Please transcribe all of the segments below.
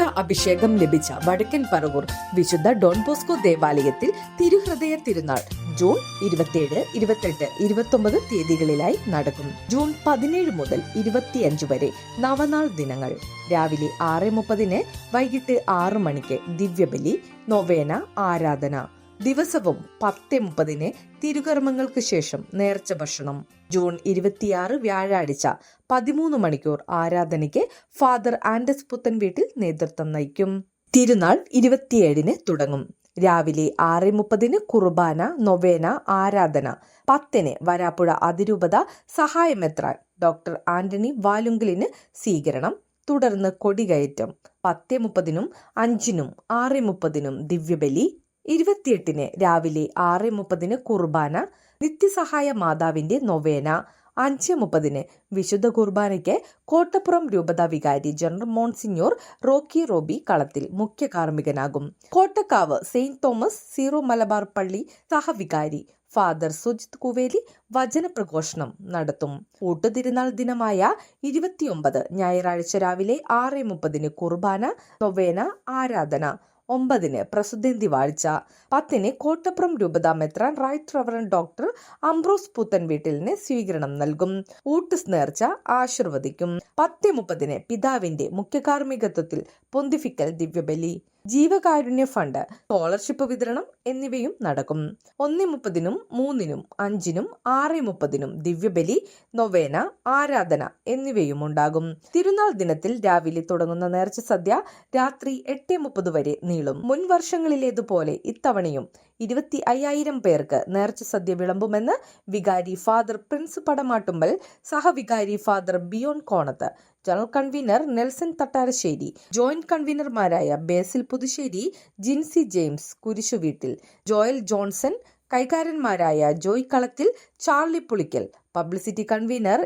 അഭിഷേകം ലഭിച്ച വടക്കൻ പറവൂർ വിശുദ്ധ ഡോൺ ബോസ്കോ ദേവാലയത്തിൽ തിരുഹൃദയ തിരുനാൾ ജൂൺ ഇരുപത്തിയേഴ് ഇരുപത്തെട്ട് ഇരുപത്തൊമ്പത് തീയതികളിലായി നടക്കും. ജൂൺ പതിനേഴ് മുതൽ ഇരുപത്തിയഞ്ച് വരെ നവനാൾ ദിനങ്ങൾ. രാവിലെ ആറ് മുപ്പതിന് വൈകിട്ട് ആറ് മണിക്ക് ദിവ്യബലി നൊവേന ആരാധന. ദിവസവും പത്ത് മുപ്പതിന് തിരുകർമ്മങ്ങൾക്ക് ശേഷം നേർച്ച ഭക്ഷണം. ജൂൺ ഇരുപത്തിയാറ് വ്യാഴാഴ്ച പതിമൂന്ന് മണിക്കൂർ ആരാധനയ്ക്ക് ഫാദർ ആൻഡസ് പുത്തൻ വീട്ടിൽ നേതൃത്വം നയിക്കും. തിരുനാൾ ഇരുപത്തിയേഴിന് തുടങ്ങും. രാവിലെ ആറ് മുപ്പതിന് കുർബാന നൊവേന ആരാധന. പത്തിന് വരാപ്പുഴ അതിരൂപത സഹായമെത്രാൻ ഡോക്ടർ ആന്റണി വാലുങ്കലിന് സ്വീകരണം. തുടർന്ന് കൊടികയറ്റം. പത്ത് മുപ്പതിനും അഞ്ചിനും ആറ് മുപ്പതിനും ദിവ്യബലി. ഇരുപത്തിയെട്ടിന് രാവിലെ ആറ് മുപ്പതിന് കുർബാന നിത്യസഹായ മാതാവിന്റെ നൊവേന അഞ്ച് മുപ്പതിന് വിശുദ്ധ കുർബാനയ്ക്ക് കോട്ടപ്പുറം രൂപതാ വികാരി general monsignor Rocky Robbie Kalathil മുഖ്യ കാർമ്മികനാകും. Kottakkavu Saint Thomas zero Malabar പള്ളി സഹവികാരി ഫാദർ സുജിത് കുവേലി വചന പ്രഘോഷണം നടത്തും. കൂട്ടുതിരുന്നാൾ ദിനമായ ഇരുപത്തിയൊമ്പത് ഞായറാഴ്ച രാവിലെ ആറ് മുപ്പതിന് കുർബാന നൊവേന ആരാധന. ഒമ്പതിന് പ്രസിദ്ധന്തി വാഴ്ച പത്തിന് കോട്ടപ്പുറം രൂപത മെത്രാൻ റൈറ്റ് റവറൻ ഡോക്ടർ അംബ്രോസ് പുത്തൻ വീട്ടിലിന് സ്വീകരണം നൽകും. ഊട്ടുസ് നേർച്ച ആശീർവദിക്കും. പത്ത് മുപ്പതിന് പിതാവിന്റെ മുഖ്യകാർമ്മികത്വത്തിൽ പൊന്തിഫിക്കൽ ദിവ്യബലി. ജീവകാരുണ്യ ഫണ്ട് സ്കോളർഷിപ്പ് വിതരണം എന്നിവയും നടക്കും. ഒന്ന് മുപ്പതിനും മൂന്നിനും അഞ്ചിനും ആറ് മുപ്പതിനും ദിവ്യബലി നൊവേന ആരാധന എന്നിവയും ഉണ്ടാകും. തിരുനാൾ ദിനത്തിൽ രാവിലെ തുടങ്ങുന്ന നേർച്ച സദ്യ രാത്രി എട്ട് മുപ്പത് വരെ നീളും. മുൻ വർഷങ്ങളിലേതുപോലെ ഇത്തവണയും ഇരുപത്തി അയ്യായിരം പേർക്ക് നേർച്ച സദ്യ വിളമ്പുമെന്ന് വികാരി father Prince പടമാട്ടുമ്പൽ സഹവികാരി father Bion Konath general convener Nelson Thattarassery joint കൺവീനർമാരായ Basil Puthussery Jincy James Kurisuveettil Joel Johnson കൈകാരന്മാരായ Joy Kalathil Charlie Pulickal publicity convener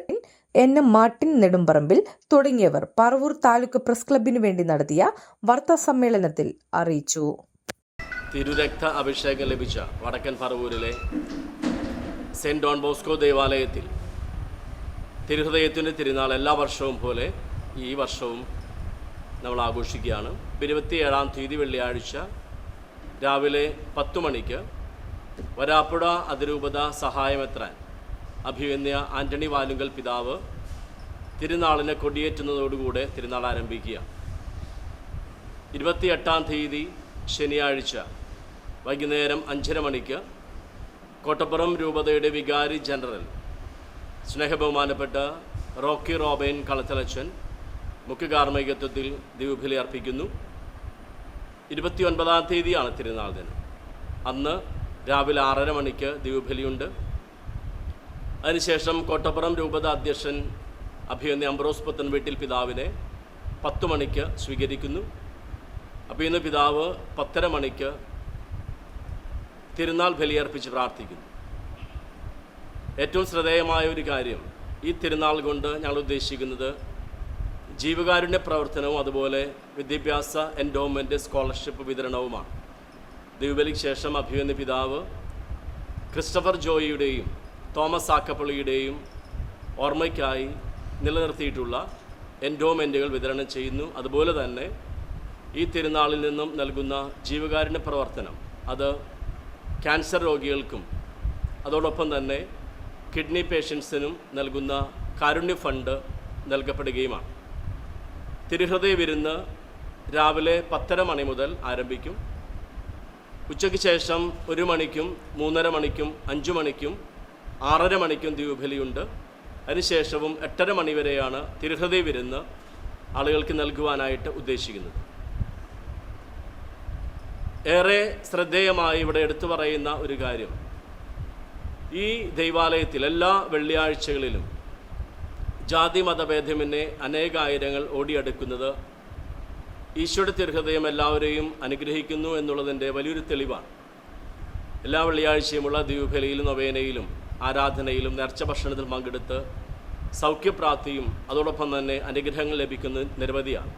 N M Martin Nedumparambil തുടങ്ങിയവർ പറവൂർ താലൂക്ക് പ്രസ് ക്ലബിനു വേണ്ടി നടത്തിയ വാർത്താ സമ്മേളനത്തിൽ അറിയിച്ചു. തിരുരക്ത അഭിഷേകം ലഭിച്ച വടക്കൻ പറവൂരിലെ സെന്റ് ഡോൺ ബോസ്കോ ദേവാലയത്തിൽ തിരുഹൃദയത്തിന്റെ തിരുനാൾ എല്ലാ വർഷവും പോലെ ഈ വർഷവും നമ്മൾ ആഘോഷിക്കുകയാണ്. ഇരുപത്തിയേഴാം തീയതി വെള്ളിയാഴ്ച രാവിലെ പത്തു മണിക്ക് വരാപ്പുഴ അതിരൂപത സഹായമെത്രാൻ അഭിവന്യ ആന്റണി വാലുങ്കൽ പിതാവ് തിരുനാളിനെ കൊടിയേറ്റുന്നതോടുകൂടെ തിരുനാൾ ആരംഭിക്കുക. ഇരുപത്തിയെട്ടാം തീയതി ശനിയാഴ്ച വൈകുന്നേരം അഞ്ചര മണിക്ക് കോട്ടപ്പുറം രൂപതയുടെ വികാരി ജനറൽ സ്നേഹബഹുമാനപ്പെട്ട റോക്കി റോബൈൻ കളത്തലച്ചൻ മുഖ്യ കാർമ്മികത്വത്തിൽ ദിവ്യബലി അർപ്പിക്കുന്നു. ഇരുപത്തിയൊൻപതാം തീയതിയാണ് തിരുനാൾ ദിനം. അന്ന് രാവിലെ ആറര മണിക്ക് ദിവ്യബലിയുണ്ട് അതിനുശേഷം കോട്ടപ്പുറം രൂപത അധ്യക്ഷൻ അഭിയന്തി അംബ്രോസ് പുത്തൻ വീട്ടിൽ പിതാവിനെ പത്ത് മണിക്ക് സ്വീകരിക്കുന്നു. അപ്പോൾ പിതാവ് പത്തര മണിക്ക് തിരുനാൾ ബലിയർപ്പിച്ച് പ്രാർത്ഥിക്കുന്നു. ഏറ്റവും ശ്രദ്ധേയമായ ഒരു കാര്യം ഈ തിരുനാൾ കൊണ്ട് ഞങ്ങൾ ഉദ്ദേശിക്കുന്നത് ജീവകാരുണ്യ പ്രവർത്തനവും അതുപോലെ വിദ്യാഭ്യാസ എൻഡോമെന്റ് സ്കോളർഷിപ്പ് വിതരണവുമാണ്. ദീപലിക്ക് ശേഷം അഭിമന്യ പിതാവ് ക്രിസ്റ്റഫർ ജോയിയുടെയും തോമസ് ആക്കപ്പള്ളിയുടെയും ഓർമ്മയ്ക്കായി നിലനിർത്തിയിട്ടുള്ള എൻഡോമെന്റുകൾ വിതരണം ചെയ്യുന്നു. അതുപോലെ തന്നെ ഈ തിരുനാളിൽ നിന്നും നൽകുന്ന ജീവകാരുണ്യ പ്രവർത്തനം അത് ക്യാൻസർ രോഗികൾക്കും അതോടൊപ്പം തന്നെ കിഡ്നി പേഷ്യൻസിനും നൽകുന്ന കാരുണ്യ ഫണ്ട് നൽകപ്പെടുകയുമാണ്. തിരുഹൃദയ വിരുന്ന് രാവിലെ പത്തര മണി മുതൽ ആരംഭിക്കും. ഉച്ചയ്ക്ക് ശേഷം ഒരു മണിക്കും മൂന്നര മണിക്കും അഞ്ചു മണിക്കും ആറര മണിക്കും ദ്വീപലിയുണ്ട് അതിനുശേഷവും എട്ടര മണി വരെയാണ് തിരുഹൃദയ വിരുന്ന് ആളുകൾക്ക് നൽകുവാനായിട്ട് ഉദ്ദേശിക്കുന്നത്. ഏറെ ശ്രദ്ധേയമായി ഇവിടെ എടുത്തു പറയുന്ന ഒരു കാര്യം ഈ ദൈവാലയത്തിൽ എല്ലാ വെള്ളിയാഴ്ചകളിലും ജാതി മതഭേദമെന്നെ അനേകായിരങ്ങൾ ഓടിയെടുക്കുന്നത് ഈശോയുടെ തിരുഹൃദയം എല്ലാവരെയും അനുഗ്രഹിക്കുന്നു എന്നുള്ളതിന്റെ വലിയൊരു തെളിവാണ്. എല്ലാ വെള്ളിയാഴ്ചയുമുള്ള ദ്വീപലയിലും നൊവേനയിലും ആരാധനയിലും നേർച്ച ഭക്ഷണത്തിൽ പങ്കെടുത്ത് സൗഖ്യപ്രാപ്തിയും അതോടൊപ്പം തന്നെ അനുഗ്രഹങ്ങൾ ലഭിക്കുന്ന നിരവധിയാണ്.